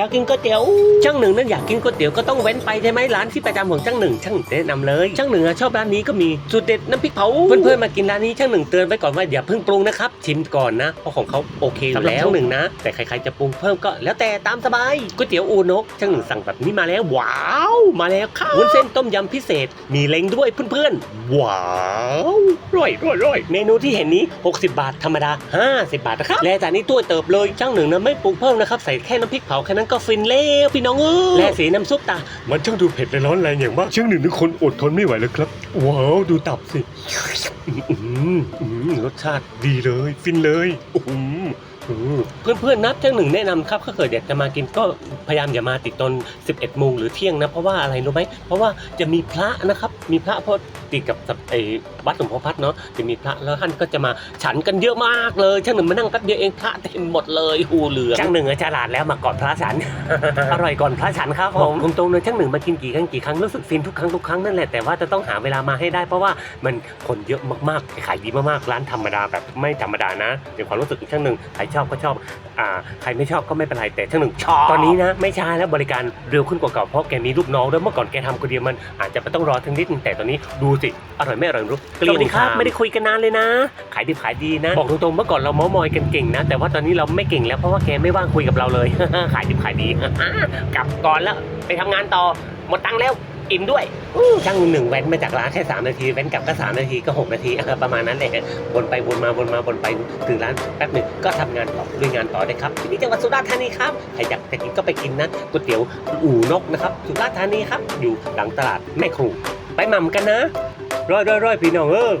อยากกินก๋วยเตี๋ยวช่างหนึ่งนั้นอยากกินก๋วยเตี๋ยวก็ต้องแว้นไปใช่ไหมร้านที่ประจำของช่างหนึ่งช่างแนะนำเลย ช่างหนึ่งอะชอบร้านนี้ก็มีสูตรเด็ดน้ำพริกเผาเพื่อนๆมากินร้านนี้ช่างหนึ่งเตือนไว้ก่อนว่าอย่าเพิ่งปรุงนะครับชิมก่อนนะเพราะของเขาโอเคอยู่แล้วช่างหนึ่งนะ แต่ใครๆจะปรุงเพิ่มก็แล้วแต่ตามสบายก๋วยเตี๋ยวอูนกช่างหนึ่งสั่งแบบนี้มาแล้วว้าว มาแล้วครับวุ้นเส้นต้มยำพิเศษ มีเล้งด้วยเพื่อนๆว้าวร่อยร่อยร่อยเมนูที่เห็นนี้ 60 บาทธรรมดา 50 บาทนะครับและจานนี้ตัวเติบเลยช่างหนึ่งนะไม่ปรุงเพิ่มนะครับใส่แค่น้ำพริกเผาแค่นั้นก็ฟินแล้วพี่น้องเอ้ยและสีน้ำซุปตา มันช่างดูเผ็ดและร้อนแรงอย่างมากช่างหนึ่งทุกคนอดทนไม่ไหวแล้วครับ ว้าว ดูตับสิอื้อหืออื้อหือรสชาติดีเลย ฟินเลยอื้อหืออื้อเพื่อนๆนับช่างหนึ่งแนะนำครับถ้าเกิดอยากจะมากินก็พยายามอย่ามาติดตอน 11โมงหรือเที่ยงนะเพราะว่าอะไรรู้ไหมเพราะว่าจะมีพระนะครับมีพระเพราะติดกับกับไอ้วัดหลวงพ่อพัดเนาะจะมีพระแล้วท่านก็จะมาฉันกันเยอะมากเลยช่างหนึ่งมานั่งแป๊บเดียวเองพระเต็มหมดเลยหูเหลืองช่างหนึ่งอะฉลาดแล้วมาก่อนพระฉันอร่อยก่อนพระฉันครับผมตรงๆเลยช่างหนึ่งมากินกี่ครั้งกี่ครั้งรู้สึกฟินทุกครั้งทุกครั้งนั่นแหละแต่ว่าจะต้องหาเวลามาให้ได้เพราะว่ามันคนเยอะมากๆขายดีมากๆร้านธรรมดาแบบไม่ธรรมดานะเดี๋ยวความรู้สึกช่างหนึ่งใครชอบก็ชอบอ่าใครไม่ชอบก็ไม่เป็นไรแต่ช่างหนึ่งชอบตอนนี้นะไม่ช้าแล้วบริการเร็วขึ้นกว่าเก่าเพราะแกมีลูกน้องด้วยเมื่อก่อนแกทำคนเดียวมันอาจจะต้องรอทั้งนิดนึงแต่ตอนนี้ดูสิอร่อยไม่อร่อยไม่รู้สวัสดีครับไม่ได้คุยกันนานเลยนะ ขายดีขายดีนะบอกตรงๆเมื่อก่อนเราเมามอยกันเก่งนะ แต่ว่าตอนนี้เราไม่เก่งแล้วเพราะว่าแกไม่ว่างคุยกับเราเลย ขายดีขายดีกลับก่อนแล้วไปทำงานต่อหมดตังค์แล้ว อิ่มด้วยช่างหนึ่งแว้นมาจากร้านแค่สามนาทีแว้นกลับก็สามนาทีก็หกนาทีประมาณนั้นแหละวนไปวนมาวนมาวนไปถึงร้านแป๊บหนึ่งก็ทำงานต่อลุยงานต่อได้ครับที่นี่จังหวัดสุราษฎร์ธานีครับใครอยากจะกินก็ไปกินนะก๋วยเตี๋ยวอู่นกนะครับสุราษฎร์ธานีครับอยู่หลังตลาดแม่ครูไปหม่ำกันนะร้อยร้อยร้อยพี่น้องเออ